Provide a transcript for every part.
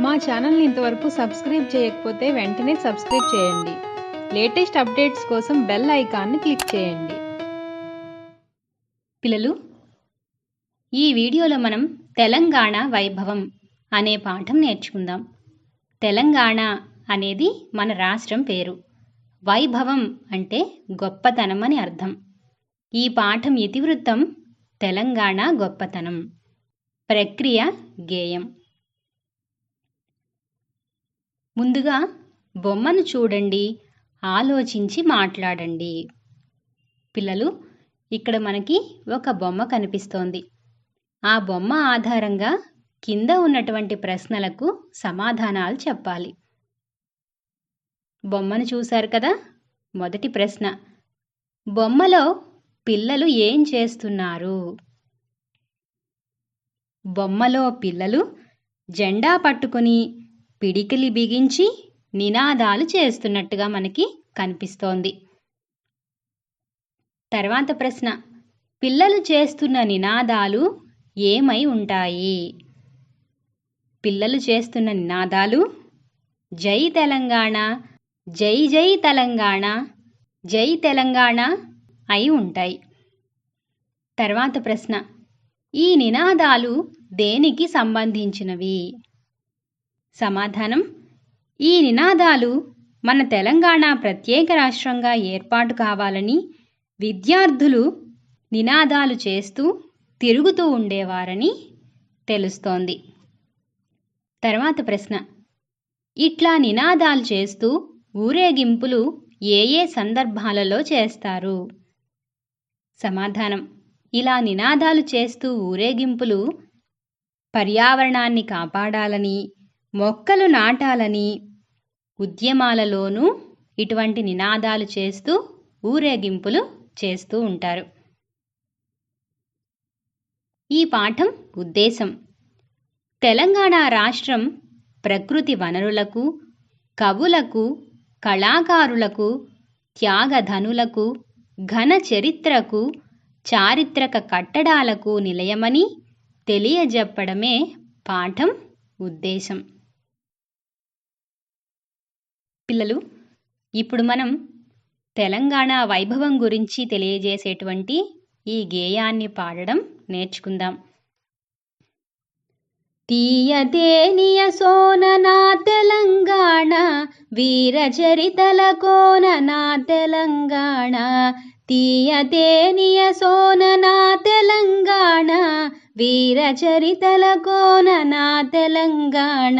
మా ఛానల్ని ఇంతవరకు సబ్స్క్రైబ్ చేయకపోతే వెంటనే సబ్స్క్రైబ్ చేయండి. లేటెస్ట్ అప్డేట్స్ కోసం బెల్ ఐకాన్ని క్లిక్ చేయండి. పిల్లలు ఈ వీడియోలో మనం తెలంగాణ వైభవం అనే పాఠం నేర్చుకుందాం. తెలంగాణ అనేది మన రాష్ట్రం పేరు. వైభవం అంటే గొప్పతనం అని అర్థం. ఈ పాఠం ఇతివృత్తం తెలంగాణ గొప్పతనం. ప్రక్రియ గేయం. ముందుగా బొమ్మను చూడండి. ఆలోచించి మాట్లాడండి. పిల్లలు ఇక్కడ మనకి ఒక బొమ్మ కనిపిస్తోంది. ఆ బొమ్మ ఆధారంగా కింద ఉన్నటువంటి ప్రశ్నలకు సమాధానాలు చెప్పాలి. బొమ్మను చూశారు కదా? మొదటి ప్రశ్న. బొమ్మలో పిల్లలు ఏం చేస్తున్నారు? బొమ్మలో పిల్లలు జెండా పట్టుకొని పిడికిలి బిగించి నినాదాలు చేస్తున్నట్టుగా మనకి కనిపిస్తోంది. తర్వాత ప్రశ్న పిల్లలు చేస్తున్న నినాదాలు ఏమై ఉంటాయి? పిల్లలు చేస్తున్న నినాదాలు జై తెలంగాణ జై జై తెలంగాణ జై తెలంగాణ అయి ఉంటాయి. తర్వాత ప్రశ్న ఈ నినాదాలు దేనికి సంబంధించినవి? సమాధానం. ఈ నినాదాలు మన తెలంగాణ ప్రత్యేక రాష్ట్రంగా ఏర్పాటు కావాలని విద్యార్థులు నినాదాలు చేస్తూ తిరుగుతూ ఉండేవారని తెలుస్తోంది. తర్వాత ప్రశ్న. ఇట్లా నినాదాలు చేస్తూ ఊరేగింపులు ఏ ఏ సందర్భాలలో చేస్తారు? సమాధానం. ఇలా నినాదాలు చేస్తూ ఊరేగింపులు పర్యావరణాన్ని కాపాడాలని మొక్కలు నాటాలని ఉద్యమాలలోనూ ఇటువంటి నినాదాలు చేస్తూ ఊరేగింపులు చేస్తూ ఉంటారు. ఈ పాఠం ఉద్దేశం. తెలంగాణ రాష్ట్రం ప్రకృతి వనరులకు కవులకు కళాకారులకు త్యాగధనులకు ఘన చరిత్రకు చారిత్రక కట్టడాలకు నిలయమని తెలియజెప్పడమే పాఠం ఉద్దేశం. పిల్లలు ఇప్పుడు మనం తెలంగాణ వైభవం గురించి తెలియజేసేటువంటి ఈ గేయాన్ని పాడడం నేర్చుకుందాం. తీయదేనియ సోన నా తెలంగాణ వీర చరితల కోన నా తెలంగాణ. తీయదేనియ సోన నా తెలంగాణ వీర చరితల కోన నా తెలంగాణ.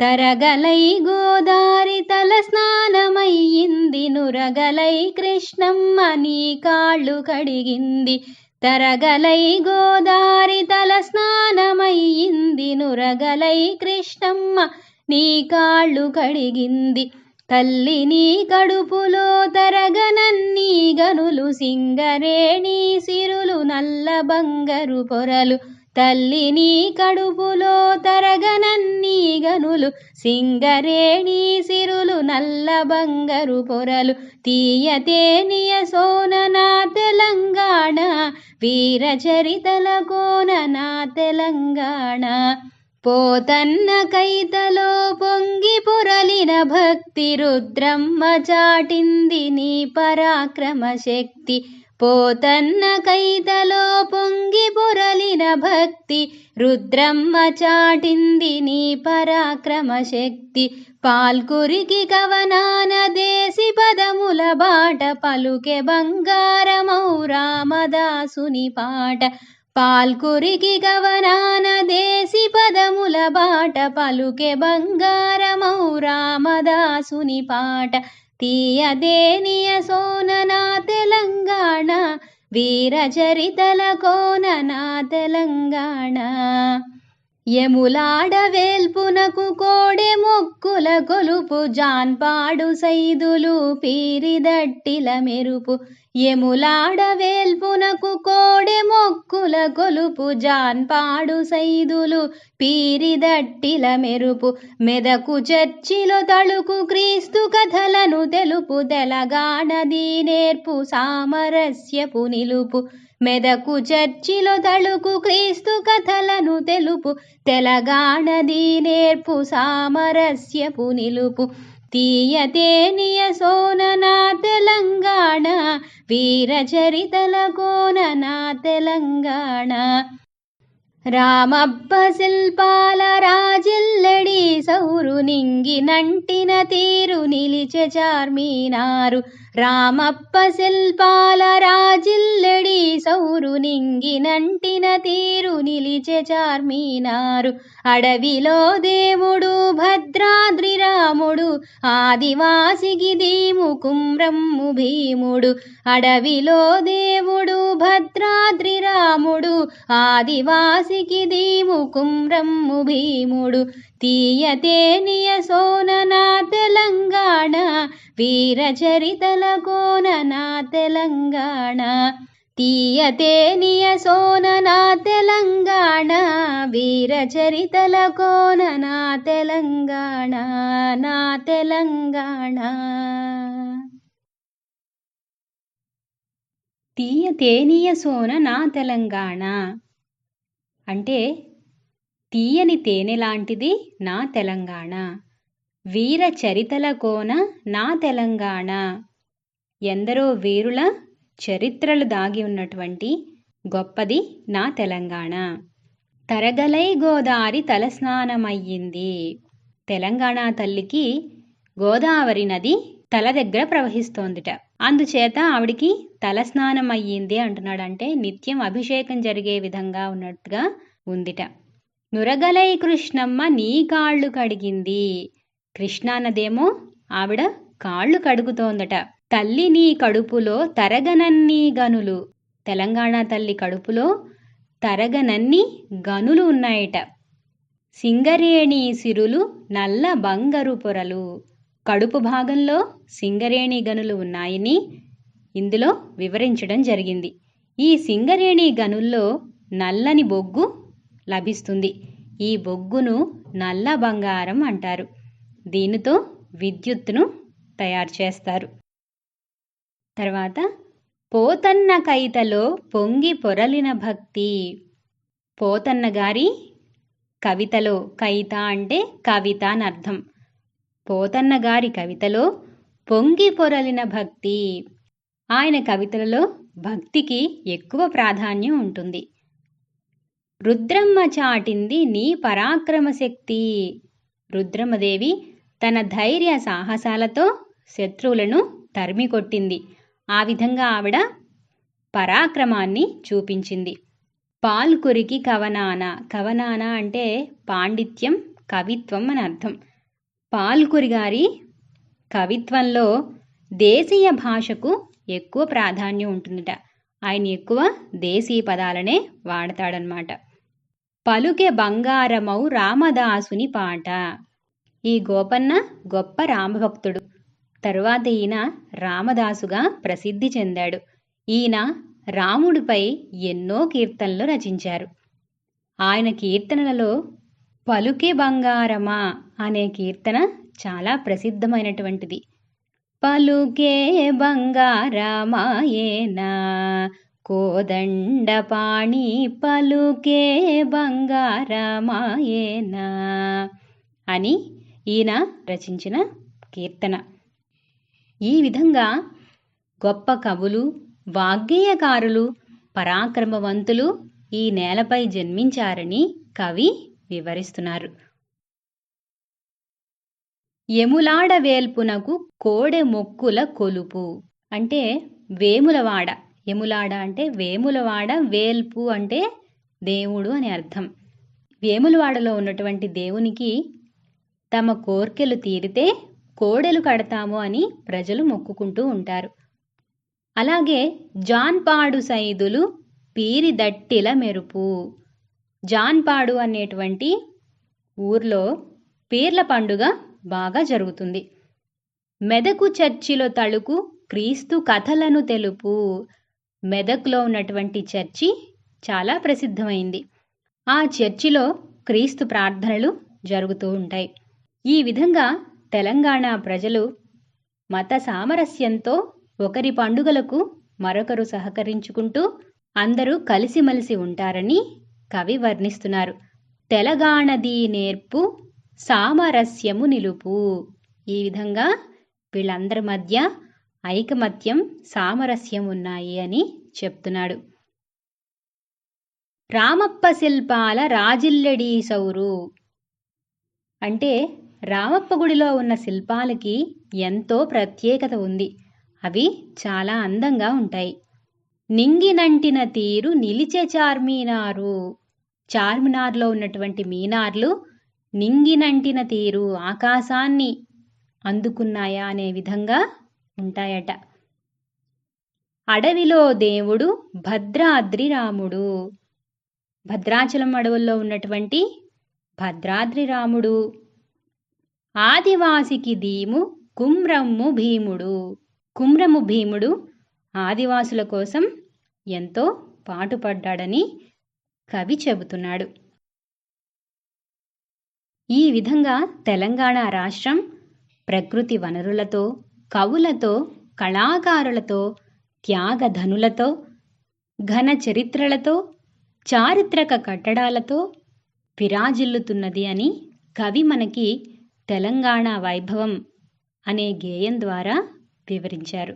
తరగలై గోదారి తల స్నానమయ్యింది. నురగలై కృష్ణమ్మ నీ కాళ్ళు కడిగింది. తరగలై గోదారి తల స్నానమయ్యింది. నురగలై కృష్ణమ్మ నీ కాళ్ళు కడిగింది. తల్లి నీ కడుపులో తరగనన్నీ గనులు సింగరేణి సిరులు నల్ల బంగరు పొరలు తల్లి నీ కడుపులో తరగనన్నీ గనులు సింగరేణి సిరులు నల్ల బంగారు పొరలు తీయతేనియ సోననా తెలంగాణ వీర చరితల కోననా తెలంగాణ. పోతన్న కైతలో పొంగి పొరలిన భక్తి రుద్రమ్మ చాటింది నీ పరాక్రమ శక్తి. పోతన్న కైతలో పొంగి పొరలిన భక్తి రుద్రమ్మ చాటింది నీ పరాక్రమ శక్తి. పాల్కురికి కవనాన దేశి పదముల బాట పలుకే బంగారమౌ రామదాసుని పాట. పాల్కురికి గవనాన దేశి పదముల బాట పలుకే బంగారమౌ రామదాసుని పాట. తీయదేనియ సోన నా తెలంగాణ వీర చరితల కోన నా తెలంగాణ యములాడవేల్పునకు కోడె మొక్కుల కొలుపు జాన్పాడు సైదులు పీరిదట్టిల మెరుపు. యములాడవేల్పునకు కోడె మొక్కుల కొలుపు జాన్పాడు సైదులు పీరిదట్టిల మెరుపు. మెదకు చర్చిలో తళుకు క్రీస్తు కథలను తెలుపు తెలగాణది నేర్పు సామరస్యపు నిలుపు. మెదకు చర్చిలో తళుకు క్రీస్తు కథలను తెలుపు. తెలంగాణది నేర్పు సామరస్యపు నిలుపు. తీయతేనియ సోననా తెలంగాణ వీర చరితల కోననా తెలంగాణ. రామప్ప శిల్పాల రాజిల్లడి సౌరు నింగి నంటిన తీరు నిలిచె చార్మినారు. రామప్ప శిల్పాల రాజిల్లడి సౌరు నింగి నంటిన తీరు నిలిచె చార్మినారు. అడవిలో దేవుడు భద్రాద్రి ఆదివాసికి దీము కుమ్రమ్ము భీముడు అడవిలో దేవుడు భద్రాద్రి రాముడు ఆదివాసికి దీము కుమ్రమ్ము భీముడు తీయతేనియ సోననా తెలంగాణ వీర చరితల కోననా తెలంగాణ. తీయతేనియ సోననా తెలంగాణ వీర చరితల కోన నా తెలంగాణ నా తెలంగాణ. తీయ తేనీయ సోన నా తెలంగాణ అంటే తీయని తేనె లాంటిది నా తెలంగాణ వీర చరితల కోన నా తెలంగాణ. ఎందరో వీరుల చరిత్రలు దాగి ఉన్నటువంటి గొప్పది నా తెలంగాణ. తరగలై గోదావరి తలస్నానమయ్యింది. తెలంగాణ తల్లికి గోదావరి నది తల దగ్గర ప్రవహిస్తోందిట. అందుచేత ఆవిడికి తలస్నానం అయ్యింది అంటున్నాడంటే నిత్యం అభిషేకం జరిగే విధంగా ఉన్నట్టుగా ఉందిట. నురగలై కృష్ణమ్మ నీ కాళ్ళు కడిగింది. కృష్ణానదేమో ఆవిడ కాళ్ళు కడుగుతోందట. తల్లి నీ కడుపులో తరగనన్ని గనులు. తెలంగాణ తల్లి కడుపులో తరగనన్ని గనులు ఉన్నాయట. సింగరేణి సిరులు నల్ల బంగారు పొరలు. కడుపు భాగంలో సింగరేణి గనులు ఉన్నాయని ఇందులో వివరించడం జరిగింది. ఈ సింగరేణి గనుల్లో నల్లని బొగ్గు లభిస్తుంది. ఈ బొగ్గును నల్ల బంగారం అంటారు. దీనితో విద్యుత్తును తయారు చేస్తారు. తర్వాత పోతన్న కవితలో పొంగి పొరలిన భక్తి. పోతన్న గారి కవితలో కవిత అంటే కవిత అని అర్థం. పోతన్న గారి కవితలో పొంగి పొరలిన భక్తి. ఆయన కవితలలో భక్తికి ఎక్కువ ప్రాధాన్యం ఉంటుంది. రుద్రమ్మ చాటింది నీ పరాక్రమ శక్తి. రుద్రమ్మదేవి తన ధైర్య సాహసాలతో శత్రువులను తరిమి కొట్టింది ఆ విధంగా ఆవిడ పరాక్రమాన్ని చూపించింది. పాల్కురికి కవనాన. కవనాన అంటే పాండిత్యం కవిత్వం అని అర్థం. పాల్కురి గారి కవిత్వంలో దేశీయ భాషకు ఎక్కువ ప్రాధాన్యం ఉంటుందట. ఆయన ఎక్కువ దేశీయ పదాలనే వాడతాడనమాట. పలుకే బంగారమౌ రామదాసుని పాట. ఈ గోపన్న గొప్ప రామభక్తుడు. తరువాత ఈయన రామదాసుగా ప్రసిద్ధి చెందాడు. ఈయన రాముడిపై ఎన్నో కీర్తనలు రచించారు. ఆయన కీర్తనలలో పలుకే బంగారమా అనే కీర్తన చాలా ప్రసిద్ధమైనటువంటిది. పలుకే బంగారమాయేనా కోదండపాణి పలుకే బంగారమాయేనా అని ఈయన రచించిన కీర్తన. ఈ విధంగా గొప్ప కవులు వాగ్గేయకారులు పరాక్రమవంతులు ఈ నేలపై జన్మించారని కవి వివరిస్తున్నారు. ఎములాడ వేల్పునకు కోడె మొక్కుల కొలుపు అంటే వేములవాడ. ఎములాడ అంటే వేములవాడ వేల్పు అంటే దేవుడు అని అర్థం. వేములవాడలో ఉన్నటువంటి దేవునికి తమ కోర్కెలు తీరితే కోడెలు కడతాము అని ప్రజలు మొక్కుకుంటూ ఉంటారు. అలాగే జాన్పాడు సైదులు పీరిదట్టిల మెరుపు. జాన్పాడు అనేటువంటి ఊర్లో పీర్ల పండుగ బాగా జరుగుతుంది. మెదకు చర్చిలో తళుకు క్రీస్తు కథలను తెలుపు. మెదక్లో ఉన్నటువంటి చర్చి చాలా ప్రసిద్ధమైంది. ఆ చర్చిలో క్రీస్తు ప్రార్థనలు జరుగుతూ ఉంటాయి. ఈ విధంగా తెలంగాణ ప్రజలు మత సామరస్యంతో ఒకరి పండుగలకు మరొకరు సహకరించుకుంటూ అందరూ కలిసిమెలిసి ఉంటారని కవి వర్ణిస్తున్నారు. తెలంగాణది నేర్పు సామరస్యము నిలుపు. ఈ విధంగా వీళ్ళందరి మధ్య ఐకమత్యం సామరస్యం ఉన్నాయి అని చెప్తున్నాడు. రామప్ప శిల్పాల రాజిల్లెడి సౌరు. అంటే రామప్ప గుడిలో ఉన్న శిల్పాలకి ఎంతో ప్రత్యేకత ఉంది. అవి చాలా అందంగా ఉంటాయి. నింగినంటిన తీరు నిలిచే చార్మినారు. చార్మినార్లో ఉన్నటువంటి మీనార్లు నింగినంటిన తీరు ఆకాశాన్ని అందుకున్నాయా అనే విధంగా ఉంటాయట. అడవిలో దేవుడు భద్రాద్రి రాముడు. భద్రాచలం అడవుల్లో ఉన్నటువంటి భద్రాద్రి రాముడు. ఆదివాసికి దీము కుమ్రమ్ము భీముడు. కుమ్రము భీముడు ఆదివాసుల కోసం ఎంతో పాటుపడ్డాడని కవి చెబుతున్నాడు. ఈ విధంగా తెలంగాణ రాష్ట్రం ప్రకృతి వనరులతో కవులతో కళాకారులతో త్యాగధనులతో ఘన చరిత్రలతో చారిత్రక కట్టడాలతో విరాజిల్లుతున్నది అని కవి మనకి తెలంగాణ వైభవం అనే గేయం ద్వారా వివరించారు.